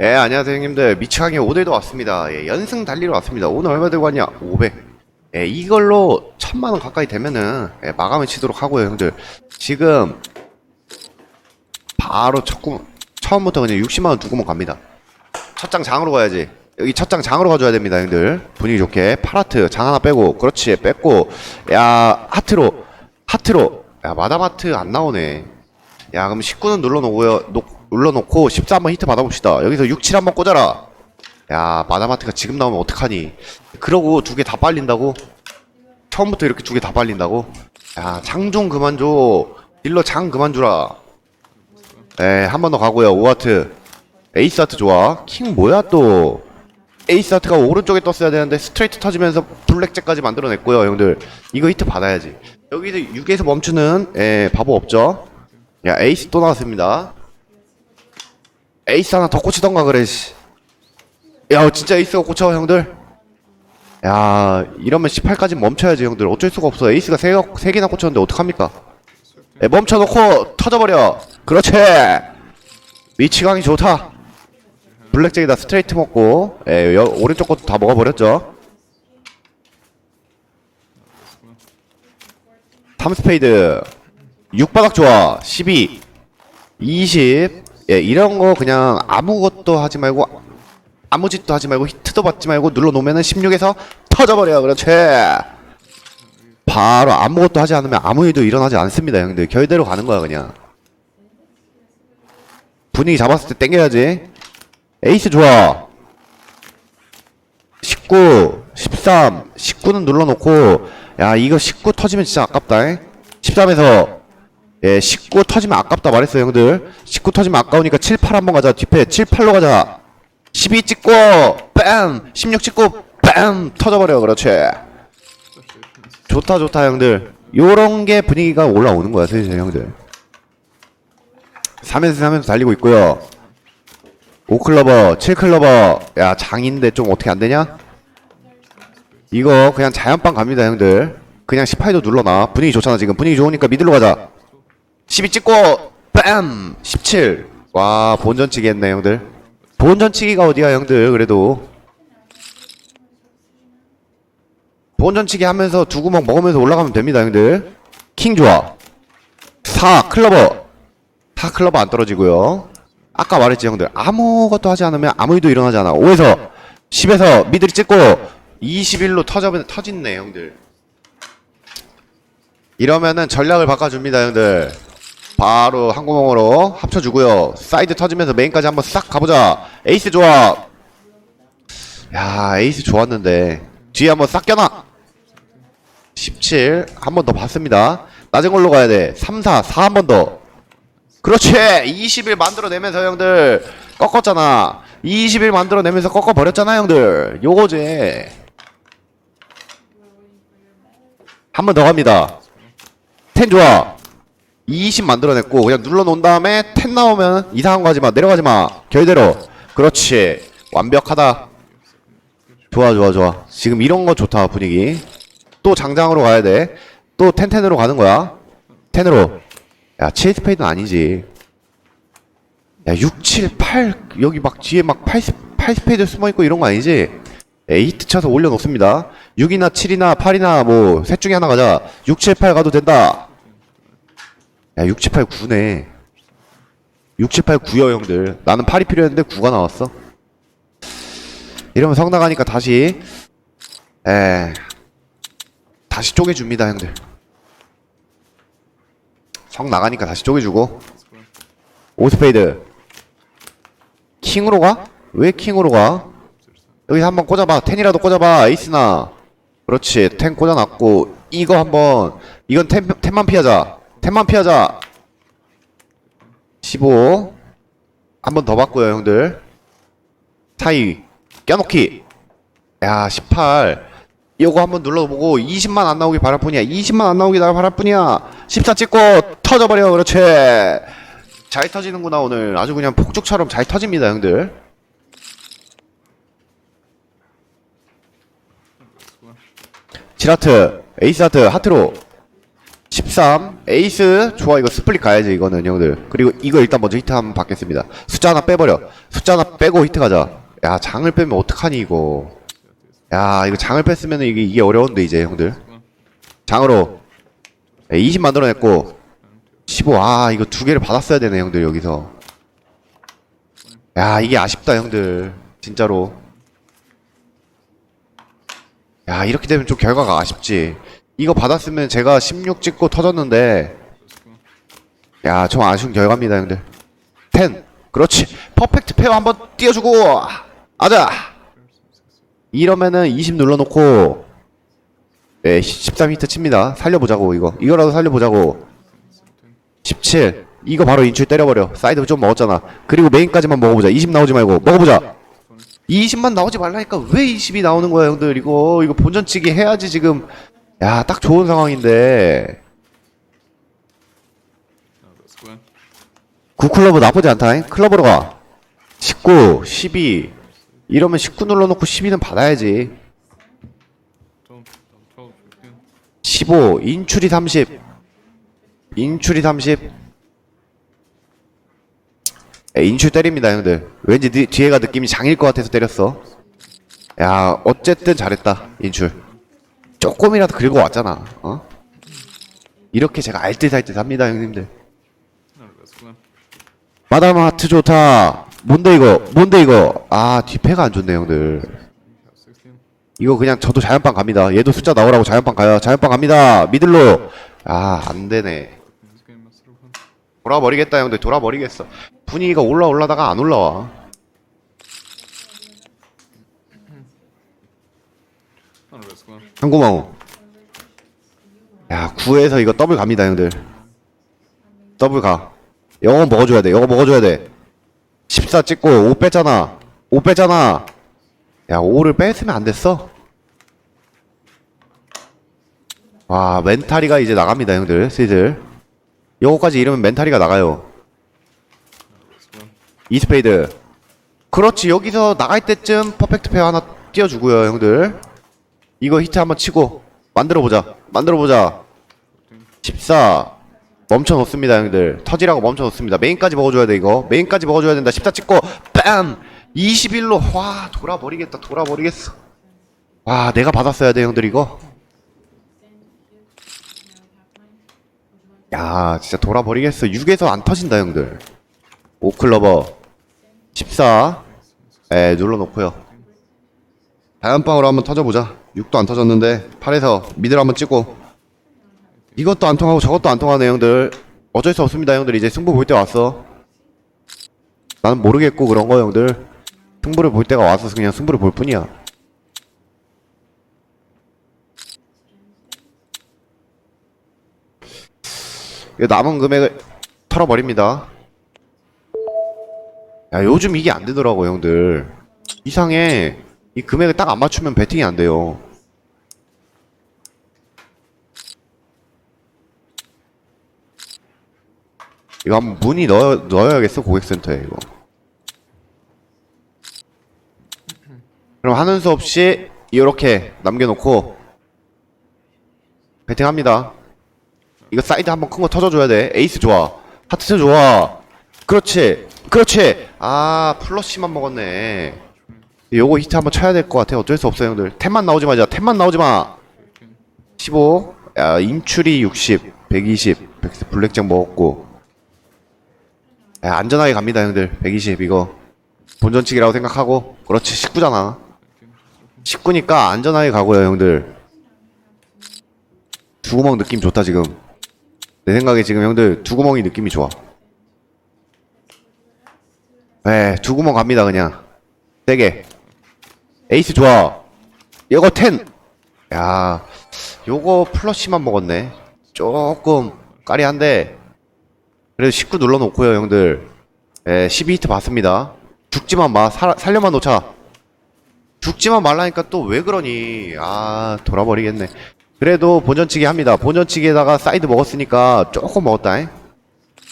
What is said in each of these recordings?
예, 안녕하세요, 형님들. 미치광이 오늘도 왔습니다. 예, 연승 달리러 왔습니다. 오늘 얼마 들고 왔냐? 500. 예, 이걸로 천만원 가까이 되면은, 예, 마감을 치도록 하고요, 형들. 지금, 바로 첫 구, 처음부터 그냥 60만원 두고만 갑니다. 첫 장 장으로 가야지. 여기 첫 장 장으로 가줘야 됩니다, 형들. 분위기 좋게. 파라트, 장 하나 빼고, 그렇지, 뺐고. 야, 하트로, 하트로. 야, 마다마트 안 나오네. 야, 그럼 19는 눌러놓고요. 놓, 눌러놓고 14 한번 히트 받아봅시다. 여기서 6, 7 한번 꽂아라. 야, 마다마트가 지금 나오면 어떡하니? 그러고 두 개 다 빨린다고? 처음부터 이렇게 두 개 다 빨린다고? 야, 장 좀 그만 줘. 딜러 장 그만 주라. 에, 한 번 더 가고요. 5하트. 에이스 하트 좋아. 킹 뭐야 또? 에이스 하트가 오른쪽에 떴어야 되는데 스트레이트 터지면서 블랙잭까지 만들어냈고요, 형들. 이거 히트 받아야지. 여기서 6에서 멈추는 에, 바보 없죠? 야, 에이스 또 나왔습니다. 에이스 하나 더 꽂히던가 그래, 씨. 야, 진짜 에이스가 꽂혀, 형들. 야, 이러면 18까지 멈춰야지, 형들. 어쩔 수가 없어. 에이스가 세, 세 개나 꽂혔는데 어떡합니까? 에, 멈춰놓고 터져버려. 그렇지. 미치광이 좋다. 블랙잭에다 스트레이트 먹고, 에, 여, 오른쪽 것도 다 먹어버렸죠. 3스페이드. 6바닥 좋아. 12. 20. 예, 이런 거 그냥 아무것도 하지 말고, 아무 짓도 하지 말고, 히트도 받지 말고, 눌러놓으면은 16에서 터져버려. 그렇지. 바로 아무것도 하지 않으면 아무 일도 일어나지 않습니다, 형들. 결대로 가는 거야, 그냥. 분위기 잡았을 때 땡겨야지. 에이스 좋아. 19, 13, 19는 눌러놓고, 야, 이거 19 터지면 진짜 아깝다, 잉? 13에서, 예, 19 터지면 아깝다 말했어, 형들. 19 터지면 아까우니까 7, 8 한번 가자. 뒷패 7, 8로 가자. 12 찍고, 뺨! 16 찍고, 뺨! 터져버려, 그렇지. 좋다, 좋다, 형들. 요런 게 분위기가 올라오는 거야, 슬슬, 형들. 3에서 3에서 달리고 있고요. 5클러버, 7클러버. 야, 장인데 좀 어떻게 안 되냐? 이거 그냥 자연빵 갑니다, 형들. 그냥 18도 눌러놔. 분위기 좋잖아, 지금. 분위기 좋으니까 미들로 가자. 12 찍고, 뺨! 17. 와, 본전 치기 했네, 형들. 본전 치기가 어디야, 형들. 그래도. 본전 치기 하면서 두 구멍 먹으면서 올라가면 됩니다, 형들. 킹 좋아. 4, 클러버. 4 클러버 안 떨어지고요. 아까 말했지, 형들. 아무것도 하지 않으면 아무 일도 일어나지 않아. 5에서, 10에서 미들이 찍고, 21로 터져, 터진네, 형들. 이러면은 전략을 바꿔줍니다, 형들. 바로 한 구멍으로 합쳐주고요. 사이드 터지면서 메인까지 한번 싹 가보자. 에이스 좋아. 야, 에이스 좋았는데. 뒤에 한번 싹 껴놔. 17. 한 번 더 봤습니다. 낮은 걸로 가야 돼. 3, 4, 4 한 번 더. 그렇지. 20일 만들어내면서 형들 꺾었잖아. 20일 만들어내면서 꺾어버렸잖아, 형들. 요거지. 한 번 더 갑니다. 10 좋아. 20 만들어냈고 그냥 눌러놓은 다음에 10 나오면 이상한 거 하지 마. 내려가지 마. 결대로. 그렇지. 완벽하다. 좋아 좋아 좋아. 지금 이런 거 좋다 분위기. 또 장장으로 가야 돼. 또 텐텐으로 가는 거야. 텐으로. 야, 7 스페이드는 아니지. 야, 6, 7, 8 여기 막 뒤에 막 8, 8 스페이드 숨어 있고 이런 거 아니지? 에이트 쳐서 올려놓습니다. 6이나 7이나 8이나 뭐 셋 중에 하나 가자. 6, 7, 8 가도 된다. 야, 6, 7, 8, 9네. 6, 7, 8, 9여 형들. 나는 8이 필요했는데 9가 나왔어. 이러면 성 나가니까 다시 에 다시 쪼개줍니다 형들. 성 나가니까 다시 쪼개주고 오스페이드 킹으로 가? 왜 킹으로 가? 여기 한번 꽂아봐 텐이라도 꽂아봐 에이스나 그렇지 텐 꽂아놨고 이거 한번 이건 텐, 텐만 피하자 텐만 피하자. 15 한 번더 바꿔요 형들. 사이. 껴놓기. 야 18 이거 한번 눌러보고 20만 안 나오길 바랄 뿐이야. 20만 안 나오길 바랄 뿐이야. 14 찍고 터져버려 그렇지. 잘 터지는구나 오늘. 아주 그냥 폭죽처럼 잘 터집니다 형들. 지라트 에이스 하트 하트로 13 에이스. 좋아 이거 스플릿 가야지 이거는 형들. 그리고 이거 일단 먼저 히트 한번 받겠습니다. 숫자 하나 빼버려. 숫자 하나 빼고 히트 가자. 야 장을 빼면 어떡하니 이거. 야 이거 장을 뺐으면 이게 이게 어려운데 이제 형들. 장으로. 20 만들어냈고. 15아 이거 두 개를 받았어야 되네 형들 여기서. 야 이게 아쉽다 형들. 진짜로. 야 이렇게 되면 좀 결과가 아쉽지 이거 받았으면 제가 16 찍고 터졌는데. 야 좀 아쉬운 결과입니다 형들. 10 그렇지. 퍼펙트 페어 한번 띄워주고. 아자. 이러면은 20 눌러놓고. 네 13히트 칩니다. 살려보자고 이거. 이거라도 살려보자고. 17 이거 바로 인출 때려버려. 사이드 좀 먹었잖아. 그리고 메인까지만 먹어보자. 20 나오지 말고. 먹어보자. 20만 나오지 말라니까 왜 20이 나오는 거야 형들? 이거 이거 본전치기 해야지 지금 야 딱 좋은 상황인데. 9클러브 나쁘지 않다. 클러브로 가. 19, 12 이러면 19 눌러놓고 12는 받아야지. 15 인출이 30 인출이 30 에, 인출 때립니다 형들. 왠지 니, 뒤에가 느낌이 장일 것 같아서 때렸어. 야 어쨌든 잘했다 인출 조금이라도 긁어 왔잖아. 어? 이렇게 제가 알듯알듯 합니다 형님들. 마담 하트 좋다. 뭔데 이거? 뭔데 이거? 아 뒷패가 안 좋네 형들. 이거 그냥 저도 자연빵 갑니다. 얘도 숫자 나오라고 자연빵 가요. 자연빵 갑니다. 미들로. 아 안 되네. 돌아버리겠다 형들. 돌아버리겠어. 분위기가 올라 올라다가 안 올라와 한구멍 야 9에서 이거 더블 갑니다 형들. 더블 가. 영어 먹어줘야 돼 영어 먹어줘야 돼14 찍고 5 뺐잖아 5 뺐잖아. 야 5를 뺐으면 안 됐어? 와 멘탈이가 이제 나갑니다 형들 슬슬. 요거까지 이러면 멘탈이가 나가요. 이스페이드. 그렇지 여기서 나갈 때쯤 퍼펙트 페어 하나 띄워주고요 형들 이거 히트 한번 치고 만들어보자. 만들어보자. 14 멈춰 놓습니다 형들. 터지라고 멈춰 놓습니다. 메인까지 먹어줘야 돼 이거. 메인까지 먹어줘야 된다. 14 찍고 빰 21로 와 돌아버리겠다 돌아버리겠어. 와 내가 받았어야 돼 형들 이거. 야 진짜 돌아버리겠어. 6에서 안 터진다 형들. 5클러버. 14에 눌러놓고요. 다연빵으로 한번 터져보자 6도 안 터졌는데 8에서 미들 한번 찍고. 이것도 안 통하고 저것도 안 통하네 형들. 어쩔 수 없습니다 형들. 이제 승부 볼 때 왔어. 나는 모르겠고 그런 거 형들. 승부를 볼 때가 와서 그냥 승부를 볼 뿐이야. 이 남은 금액을 털어버립니다. 야 요즘 이게 안 되더라고 형들. 이상해 이 금액을 딱안 맞추면 배팅이 안 돼요. 이거 한번 문의 넣어, 넣어야겠어 고객센터에 이거. 그럼 하는 수 없이 이렇게 남겨놓고 배팅합니다. 이거 사이드 한번 큰 거 터져줘야 돼. 에이스 좋아. 하트 좋아. 그렇지. 그렇지. 아 플러시만 먹었네 요거 히트 한번 쳐야 될 것 같아 어쩔 수 없어 형들 템만 나오지 마자 템만 나오지 마 15. 야, 인출이 60, 120, 100, 블랙잭 먹었고. 야, 안전하게 갑니다, 형들. 120, 이거. 본전치기라고 생각하고. 그렇지, 19잖아. 19니까 안전하게 가고요, 형들. 두구멍 느낌 좋다, 지금. 내 생각에 지금 형들, 두구멍이 느낌이 좋아. 네, 두구멍 갑니다, 그냥. 세게. 에이스 좋아. 이거 10. 야, 요거 플러시만 먹었네. 조금 까리한데 그래도 19 눌러놓고요, 형들. 예, 12히트 봤습니다. 죽지만 마, 살, 살려만 놓자. 죽지만 말라니까 또 왜 그러니? 아, 돌아버리겠네. 그래도 본전치기 합니다. 본전치기에다가 사이드 먹었으니까 조금 먹었다. 잉?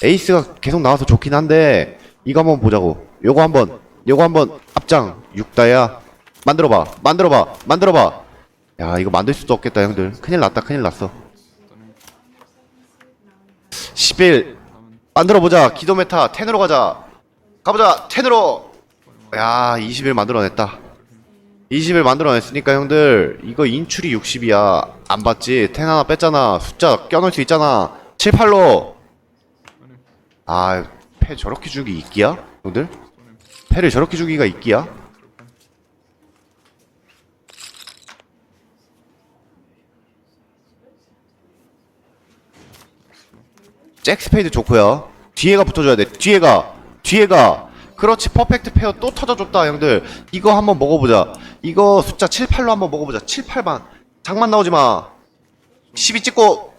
에이스가 계속 나와서 좋긴 한데 이거 한번 보자고. 요거 한번, 요거 한번 앞장 6다야. 만들어봐, 만들어봐, 만들어봐. 야 이거 만들 수도 없겠다 형들. 큰일 났다 큰일 났어. 11 만들어보자. 기도 메타 10으로 가자. 가보자 10으로. 야 20일 만들어냈다. 20일 만들어냈으니까 형들. 이거 인출이 60이야. 안 봤지? 10 하나 뺐잖아. 숫자 껴넣을 수 있잖아. 7, 8로. 아패 저렇게 주기 있기야? 형들? 패를 저렇게 주기가 있기야? 잭 스페이드 좋고요. 뒤에가 붙어줘야 돼. 뒤에가 뒤에가 그렇지 퍼펙트 페어 또 터져줬다 형들. 이거 한번 먹어보자. 이거 숫자 7, 8로 한번 먹어보자. 7, 8만 장만 나오지 마. 12 찍고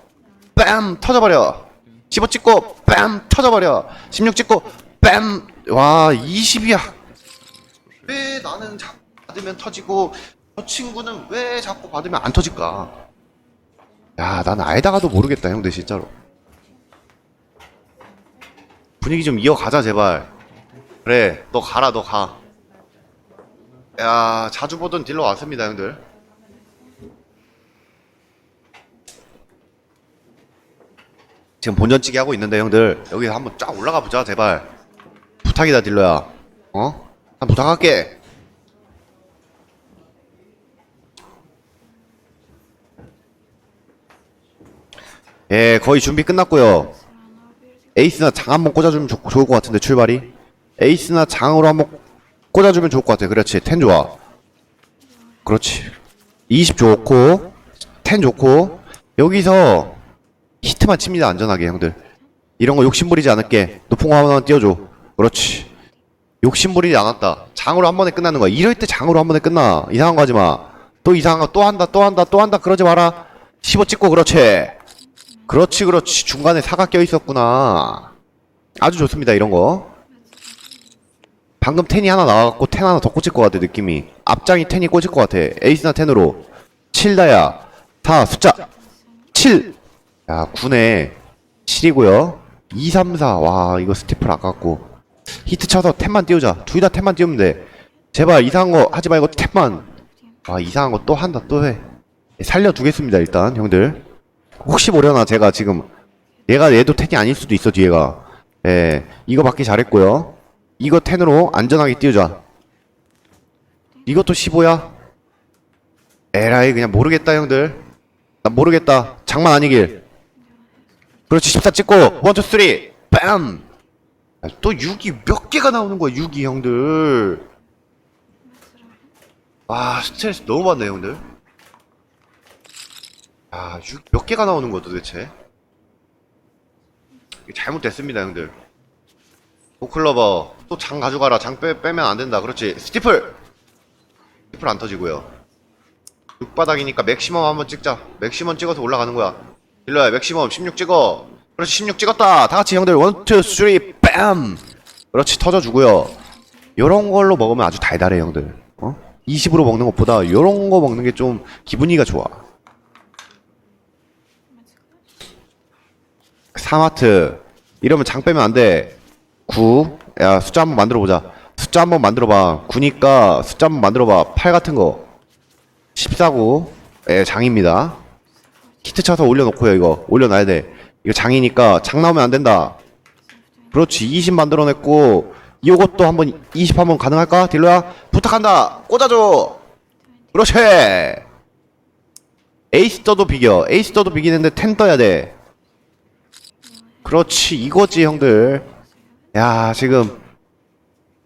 뺨 터져버려. 15 찍고 뺨 터져버려. 16 찍고 뺨. 와 20이야. 왜 나는 자꾸 받으면 터지고 저 친구는 왜 자꾸 받으면 안 터질까? 야, 나는 알다가도 모르겠다, 형들 진짜로. 분위기 좀 이어가자 제발 그래 너 가라 너 가. 야 자주 보던 딜러 왔습니다 형들. 지금 본전치기 하고 있는데 형들 여기 한번 쫙 올라가 보자 제발 부탁이다 딜러야 어? 한 부탁할게 예 거의 준비 끝났고요 에이스나 장 한번 꽂아주면 좋, 좋을 것 같은데 출발이? 에이스나 장으로 한번 꽂아주면 좋을 것 같아. 그렇지 텐 좋아. 그렇지. 20 좋고 텐 좋고. 여기서 히트만 칩니다 안전하게 형들. 이런 거 욕심부리지 않을게. 높은 거 하나 띄워줘. 그렇지. 욕심부리지 않았다. 장으로 한 번에 끝나는 거야. 이럴 때 장으로 한 번에 끝나. 이상한 거 하지 마또 이상한 거 또 한다 또 한다 또 한다 그러지 마라. 15 찍고 그렇지 그렇지 그렇지. 중간에 사가 껴 있었구나. 아주 좋습니다 이런 거. 방금 텐이 하나 나와갖고 텐 하나 더 꽂힐 것 같아 느낌이. 앞장이 텐이 꽂힐 것 같아. 에이스나 텐으로. 7다야. 4 숫자. 7 야 9네. 7이고요. 2 3 4 와 이거 스티플 아깝고. 히트 쳐서 텐만 띄우자. 둘 다 텐만 띄우면 돼. 제발 이상한 거 하지 말고 텐만. 아 이상한 거 또 한다 또해. 살려두겠습니다 일단 형들 혹시 모려나 제가 지금 얘가 얘도 텐이 아닐 수도 있어 뒤에가. 예 이거 받기 잘했고요. 이거 텐으로 안전하게 띄우자. 이것도 15야? 에라이 그냥 모르겠다 형들. 나 모르겠다. 장만 아니길. 그렇지 14 찍고. 1, 2, 3 빰! 아, 또 6이 몇 개가 나오는 거야 6이 형들. 아 스트레스 너무 받네 형들 아, 6, 몇 개가 나오는 거야 도대체? 이게 잘못됐습니다, 형들. 오클러버, 또 장 가져가라. 장 빼, 빼면 안 된다. 그렇지. 스티플! 스티플 안 터지고요. 6바닥이니까 맥시멈 한번 찍자. 맥시멈 찍어서 올라가는 거야. 딜러야, 맥시멈 16 찍어. 그렇지, 16 찍었다. 다 같이 형들 1, 2, 3, 뺨! 그렇지, 터져주고요. 요런 걸로 먹으면 아주 달달해, 형들. 어? 20으로 먹는 것보다 요런 거 먹는 게 좀 기분이가 좋아. 3하트. 이러면 장 빼면 안돼. 9 야 숫자 한번 만들어 보자. 숫자 한번 만들어 봐. 9니까 숫자 한번 만들어 봐. 8 같은 거. 14구. 예 장입니다. 히트 쳐서 올려놓고요 이거. 올려놔야 돼. 이거 장이니까 장 나오면 안 된다. 그렇지. 20 만들어냈고 이것도 한번 20 한번 가능할까? 딜러야? 부탁한다. 꽂아줘. 그렇지. 에이스 떠도 비겨. 에이스 떠도 비기는데 텐 떠야 돼 그렇지 이거지 형들. 야 지금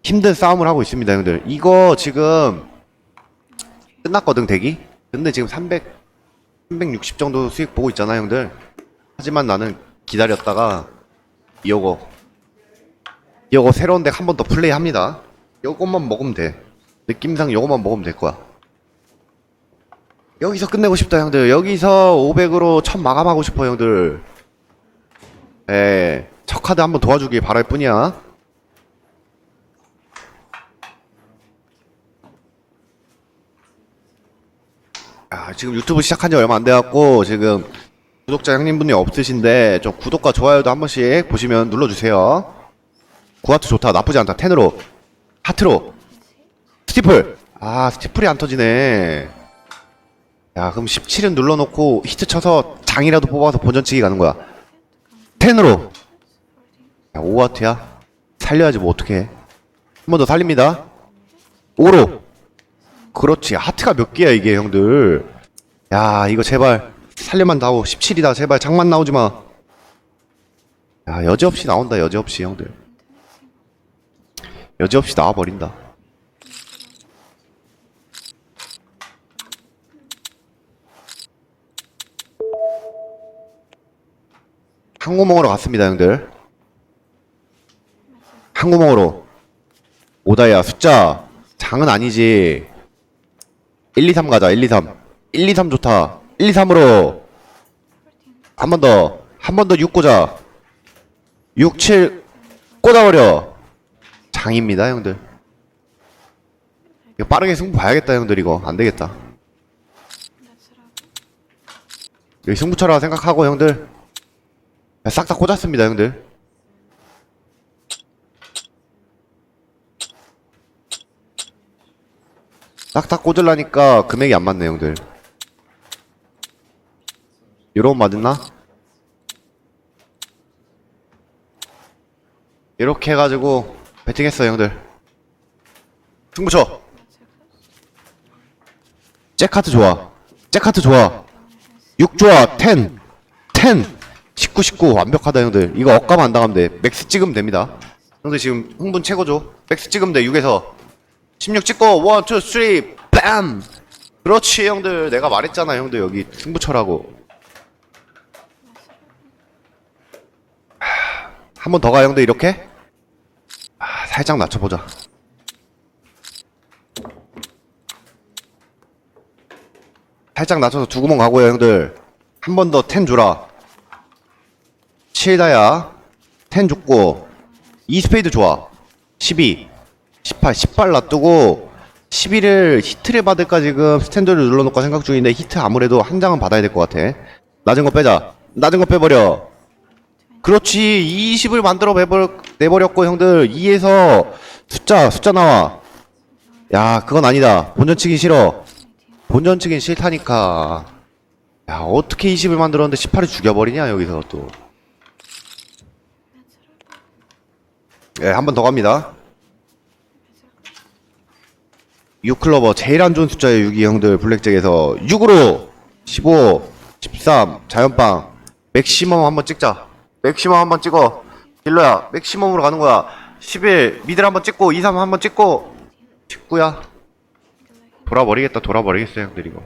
힘든 싸움을 하고 있습니다 형들. 이거 지금 끝났거든 대기? 근데 지금 300 360 정도 수익 보고 있잖아 형들. 하지만 나는 기다렸다가 요거 요거 새로운 덱 한 번 더 플레이 합니다. 요것만 먹으면 돼. 느낌상 요것만 먹으면 될 거야. 여기서 끝내고 싶다 형들. 여기서 500으로 첫 마감하고 싶어 형들 예, 첫 카드 한번 도와주길 바랄 뿐이야. 아, 지금 유튜브 시작한 지 얼마 안 돼갖고, 지금 구독자 형님분이 없으신데, 좀 구독과 좋아요도 한 번씩 보시면 눌러주세요. 구하트 좋다. 나쁘지 않다. 텐으로. 하트로. 스티플. 아, 스티플이 안 터지네. 야, 그럼 17은 눌러놓고 히트 쳐서 장이라도 뽑아서 본전치기 가는 거야. 10으로. 야 5와트야? 살려야지 뭐 어떡해. 한 번 더 살립니다. 5로. 그렇지. 하트가 몇 개야 이게 형들. 야 이거 제발. 살려만 나오 17이다. 제발 장만 나오지 마. 야 여지없이 나온다 여지없이 형들. 여지없이 나와버린다 한구멍으로 갔습니다 형들. 한구멍으로 오다야 숫자. 장은 아니지. 1, 2, 3 가자 1, 2, 3 1, 2, 3 좋다. 1, 2, 3으로. 한 번 더 한 번 더 6 꽂아. 6, 7 꽂아버려. 장입니다 형들. 이거 빠르게 승부 봐야겠다 형들 이거. 안 되겠다. 여기 승부처라 생각하고 형들 싹 다 꽂았습니다 형들. 싹 다 꽂으려니까 금액이 안 맞네 형들. 요런 맞았나? 이렇게 해가지고 배팅했어 형들. 승부처 잭카트 좋아. 잭카트 좋아. 6 좋아. 10 10 19 19 완벽하다 형들. 이거 억가만 안 당하면 돼. 맥스 찍으면 됩니다. 형들 지금 흥분 최고죠? 맥스 찍으면 돼 6에서. 16 찍고 1 2 3 빰 그렇지 형들. 내가 말했잖아 형들. 여기 승부처라고. 한 번 더 가 형들 이렇게? 아, 살짝 낮춰보자. 살짝 낮춰서 두 구멍 가고요 형들. 한 번 더 텐 주라 7다야 10 줬고 2 스페이드 좋아. 12 18 18 놔두고 11을 히트를 받을까 지금 스탠드를 눌러놓고 생각 중인데 히트 아무래도 한 장은 받아야 될 것 같아. 낮은 거 빼자. 낮은 거 빼버려. 그렇지 20을 만들어 내버, 내버렸고 형들. 2에서 숫자 숫자 나와. 야 그건 아니다. 본전 치기 싫어. 본전 치긴 싫다니까. 야 어떻게 20을 만들었는데 18을 죽여버리냐 여기서 또 예, 한 번 더 갑니다. 6클로버 제일 안 좋은 숫자예요, 6이 형들 블랙잭에서 6으로 15, 13 자연빵 맥시멈 한번 찍자. 맥시멈 한번 찍어. 딜러야, 맥시멈으로 가는 거야. 11 미들 한번 찍고 2, 3 한번 찍고 19야. 돌아버리겠다, 돌아버리겠어 형들 이거.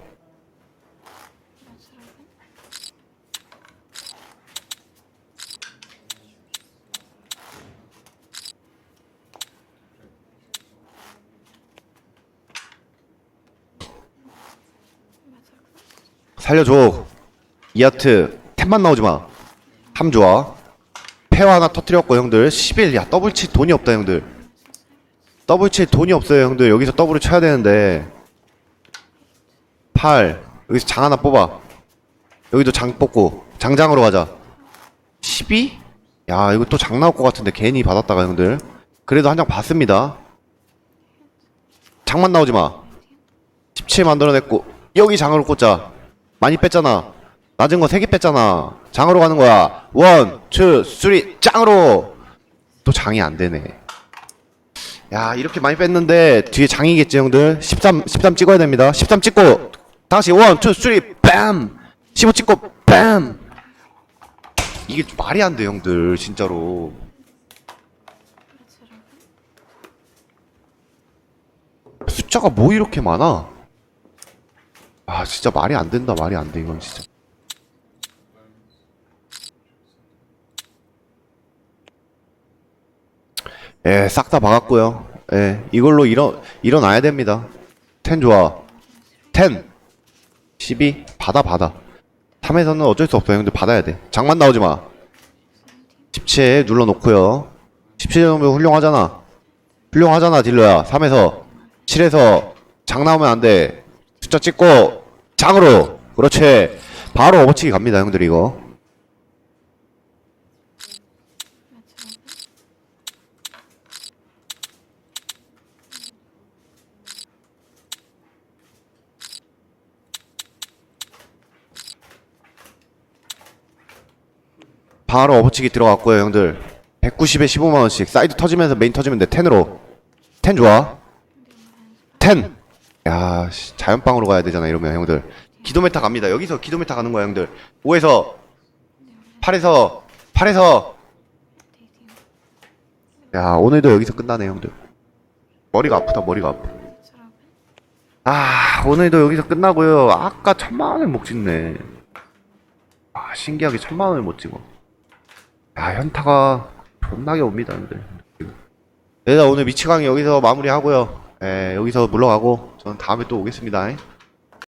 살려줘. 이하트 템만 나오지 마. 함 좋아. 페어 하나 터트렸고 형들 11. 야 더블 칠 돈이 없다 형들. 더블 칠 돈이 없어요 형들. 여기서 더블을 쳐야 되는데. 8. 여기서 장 하나 뽑아. 여기도 장 뽑고 장장으로 가자. 12? 야 이거 또 장 나올 것 같은데 괜히 받았다가 형들. 그래도 한장 받습니다. 장만 나오지 마. 17 만들어냈고 여기 장으로 꽂자. 많이 뺐잖아. 낮은 거 3개 뺐잖아. 장으로 가는 거야. 원, 투, 쓰리, 짱으로! 또 장이 안 되네. 야, 이렇게 많이 뺐는데, 뒤에 장이겠지, 형들? 13, 13 찍어야 됩니다. 13 찍고, 다시 원, 투, 쓰리, 빰! 15 찍고, 빰! 이게 말이 안 돼, 형들, 진짜로. 숫자가 뭐 이렇게 많아? 아 진짜 말이 안 된다 말이 안 돼 이건 진짜. 예 싹 다 박았고요. 예 이걸로 일어 일어나야 됩니다. 10 좋아. 10 12 받아 받아. 3에서는 어쩔 수 없어 형들 받아야 돼. 장만 나오지 마. 17 눌러놓고요. 17 정도 훌륭하잖아. 훌륭하잖아 딜러야. 3에서. 7에서. 장 나오면 안 돼. 숫자 찍고 장으로. 그렇지. 바로 업어치기 갑니다 형들 이거. 바로 업어치기 들어갔고요 형들. 190에 15만원씩 사이드 터지면서 메인 터지면 돼 10으로. 10 좋아. 10 야, 씨, 자연빵으로 가야 되잖아, 이러면, 형들. 기도메타 갑니다. 여기서 기도메타 가는 거야, 형들. 5에서, 8에서, 8에서. 야, 오늘도 여기서 끝나네, 형들. 머리가 아프다, 머리가 아파. 아, 오늘도 여기서 끝나고요. 아까 천만 원을 못 찍네. 아, 신기하게 천만 원을 못 찍어. 야, 현타가 존나게 옵니다, 형들. 일단 오늘 미치광이 여기서 마무리하고요. 예, 여기서 물러가고 저는 다음에 또 오겠습니다.